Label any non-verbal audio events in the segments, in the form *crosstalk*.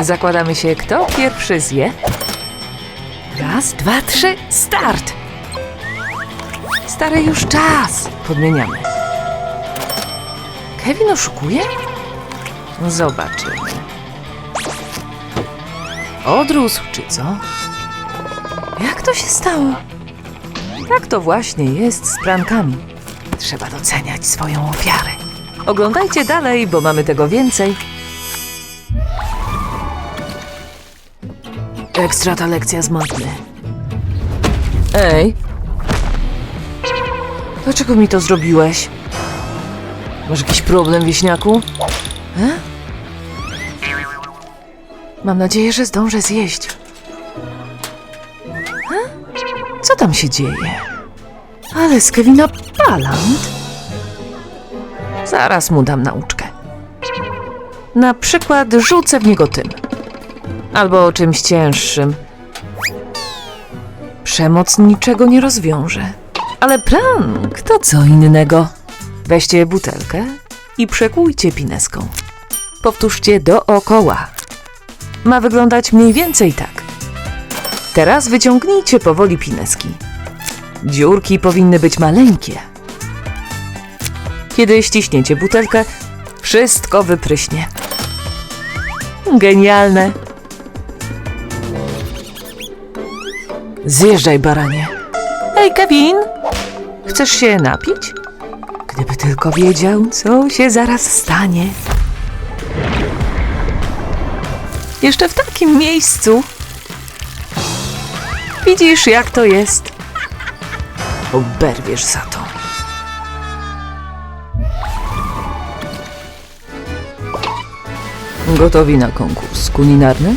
Zakładamy się, kto pierwszy zje. Raz, dwa, trzy, start! Stary już czas. Podmieniamy. Kevin oszukuje? Zobaczymy. Odrósł, czy co? Jak to się stało? Tak to właśnie jest z prankami. Trzeba doceniać swoją ofiarę. Oglądajcie dalej, bo mamy tego więcej. Ekstra ta lekcja z matmy. Ej. Dlaczego mi to zrobiłeś? Masz jakiś problem, wieśniaku? E? Mam nadzieję, że zdążę zjeść. E? Co tam się dzieje? Ale z Kevina Palant? Zaraz mu dam nauczkę. Na przykład rzucę w niego tym. Albo czymś cięższym. Przemoc niczego nie rozwiąże. Ale prank to co innego. Weźcie butelkę i przekłójcie pineską. Powtórzcie dookoła. Ma wyglądać mniej więcej tak. Teraz wyciągnijcie powoli pineski. Dziurki powinny być maleńkie. Kiedy ściśniecie butelkę, wszystko wypryśnie. Genialne. Zjeżdżaj, baranie. Ej, Kevin! Chcesz się napić? Gdyby tylko wiedział, co się zaraz stanie. Jeszcze w takim miejscu. Widzisz, jak to jest. Oberwiesz za to. Gotowi na konkurs kulinarny?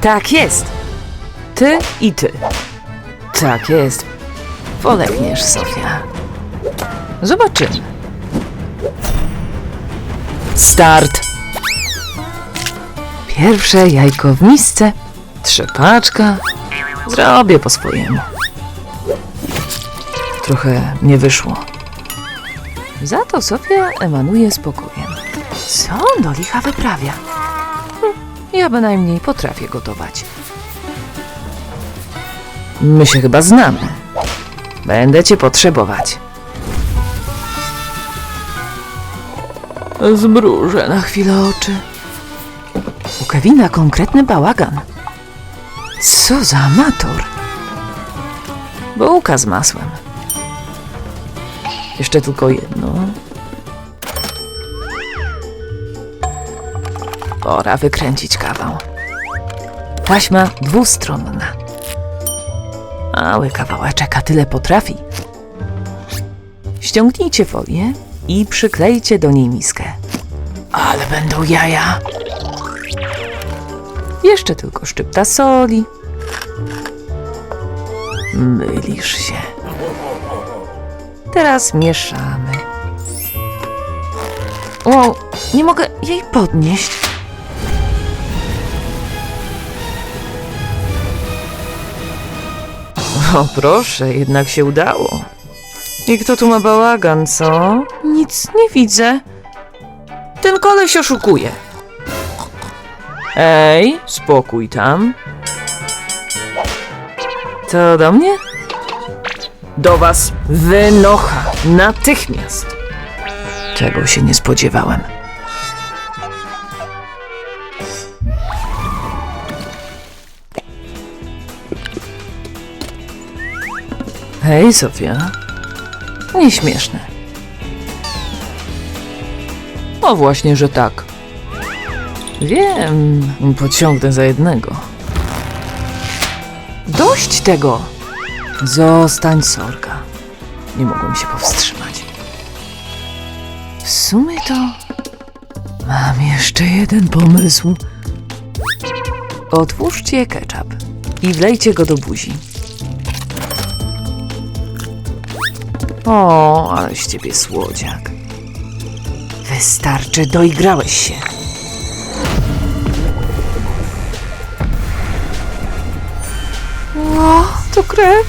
Tak jest. Ty i ty. Tak jest. Polegniesz, Sofia. Zobaczymy. Start. Pierwsze jajko w misce. Trzepaczka. Zrobię po swojemu. Trochę nie wyszło. Za to Sofia emanuje spokojem. Co on do licha wyprawia? Hm, ja bynajmniej potrafię gotować. My się chyba znamy. Będę cię potrzebować. Zmrużę na chwilę oczy. U Kevina konkretny bałagan. Co za amator. Bułka z masłem. Jeszcze tylko jedno. Pora wykręcić kawał. Taśma dwustronna. Mały kawałeczek, a tyle potrafi. Ściągnijcie folię i przyklejcie do niej miskę. Ale będą jaja. Jeszcze tylko szczypta soli. Mylisz się. Teraz mieszamy. O, nie mogę jej podnieść. O, proszę, jednak się udało. I kto tu ma bałagan, co? Nic nie widzę. Ten koleś oszukuje. Ej, spokój tam. To do mnie? Do was wynocha, natychmiast. Czego się nie spodziewałem. Hej, Sofia. Nieśmieszne. O, właśnie, że tak. Wiem, pociągnę za jednego. Dość tego! Zostań, Sorka. Nie mogłem się powstrzymać. W sumie to mam jeszcze jeden pomysł. Otwórzcie ketchup i wlejcie go do buzi. O, ale z ciebie słodziak. Wystarczy, doigrałeś się. O, to krew.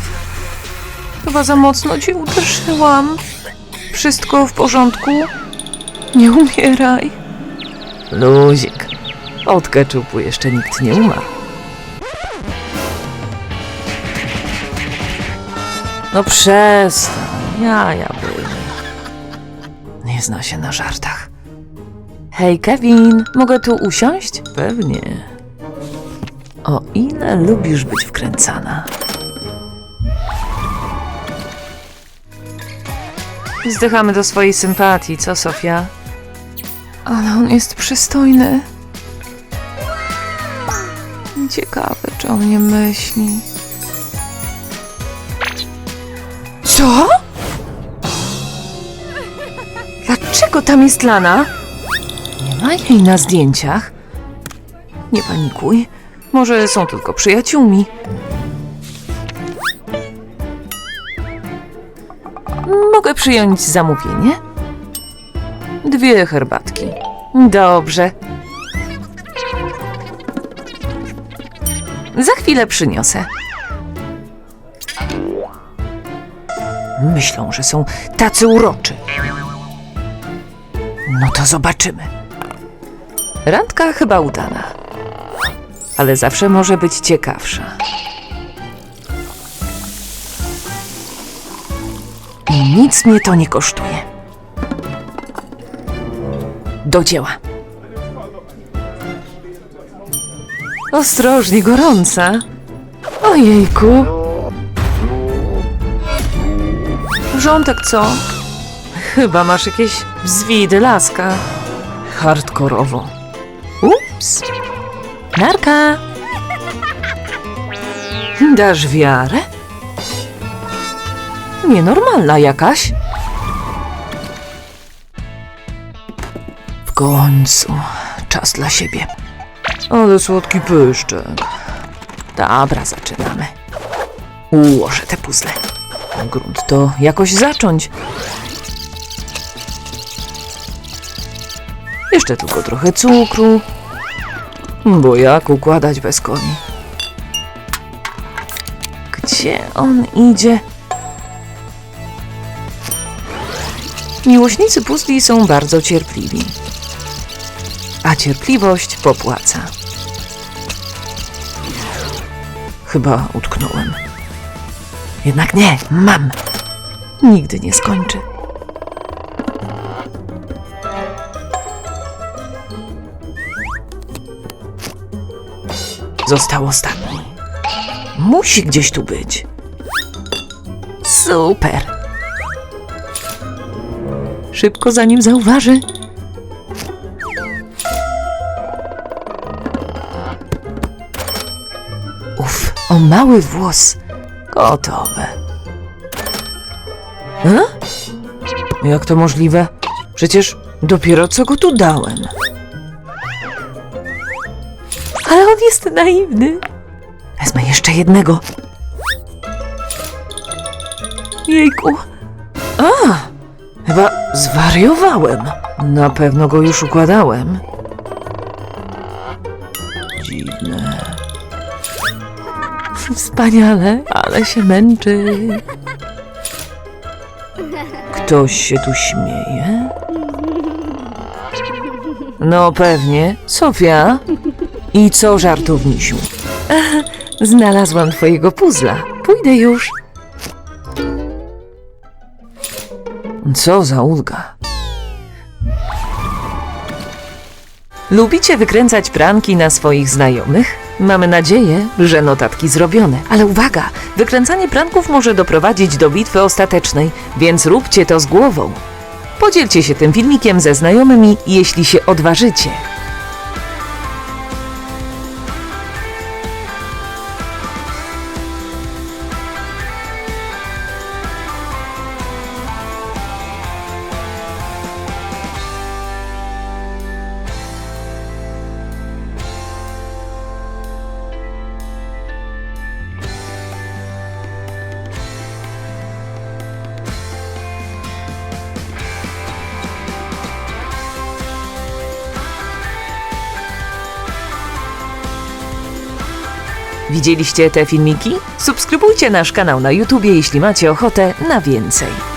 Chyba za mocno cię uderzyłam. Wszystko w porządku? Nie umieraj. Luzik. Od keczupu jeszcze nikt nie umarł. No przestań, jaja były. Nie zna się na żartach. Hej, Kevin, mogę tu usiąść? Pewnie. O ile lubisz być wkręcana. Zdychamy do swojej sympatii, co Sofia? Ale on jest przystojny. Ciekawe, czy o mnie myśli. Co? Dlaczego tam jest Lana? Nie ma jej na zdjęciach. Nie panikuj. Może są tylko przyjaciółmi. Mogę przyjąć zamówienie? Dwie herbatki. Dobrze. Za chwilę przyniosę. Myślą, że są tacy uroczy. No to zobaczymy. Randka chyba udana. Ale zawsze może być ciekawsza. I nic mnie to nie kosztuje. Do dzieła. Ostrożnie, gorąca. Ojejku. Rządek co? Chyba masz jakieś zwidy, laska. Hardkorowo. Ups. Narka. Dasz wiarę? Nienormalna jakaś. W końcu czas dla siebie. Ale słodki pyszczek. Dobra, zaczynamy. Ułożę te puzzle. Grunt to jakoś zacząć. Jeszcze tylko trochę cukru. Bo jak układać bez koni? Gdzie on idzie? Miłośnicy puzli są bardzo cierpliwi. A cierpliwość popłaca. Chyba utknąłem. Jednak nie, mam. Nigdy nie skończy. Został ostatni. Musi gdzieś tu być. Super. Szybko zanim zauważy. Uf, o mały włos. Gotowe. E? Jak to możliwe? Przecież dopiero co go tu dałem. Jest naiwny. Wezmę jeszcze jednego. Jejku. A, chyba zwariowałem. Na pewno go już układałem. Dziwne. Wspaniale, ale się męczy. Ktoś się tu śmieje? No pewnie. Sofia? I co, żartownisiu? *laughs* Znalazłam twojego puzla. Pójdę już. Co za ulga. Lubicie wykręcać pranki na swoich znajomych? Mamy nadzieję, że notatki zrobione. Ale uwaga, wykręcanie pranków może doprowadzić do bitwy ostatecznej, więc róbcie to z głową. Podzielcie się tym filmikiem ze znajomymi, jeśli się odważycie. Widzieliście te filmiki? Subskrybujcie nasz kanał na YouTubie, jeśli macie ochotę na więcej.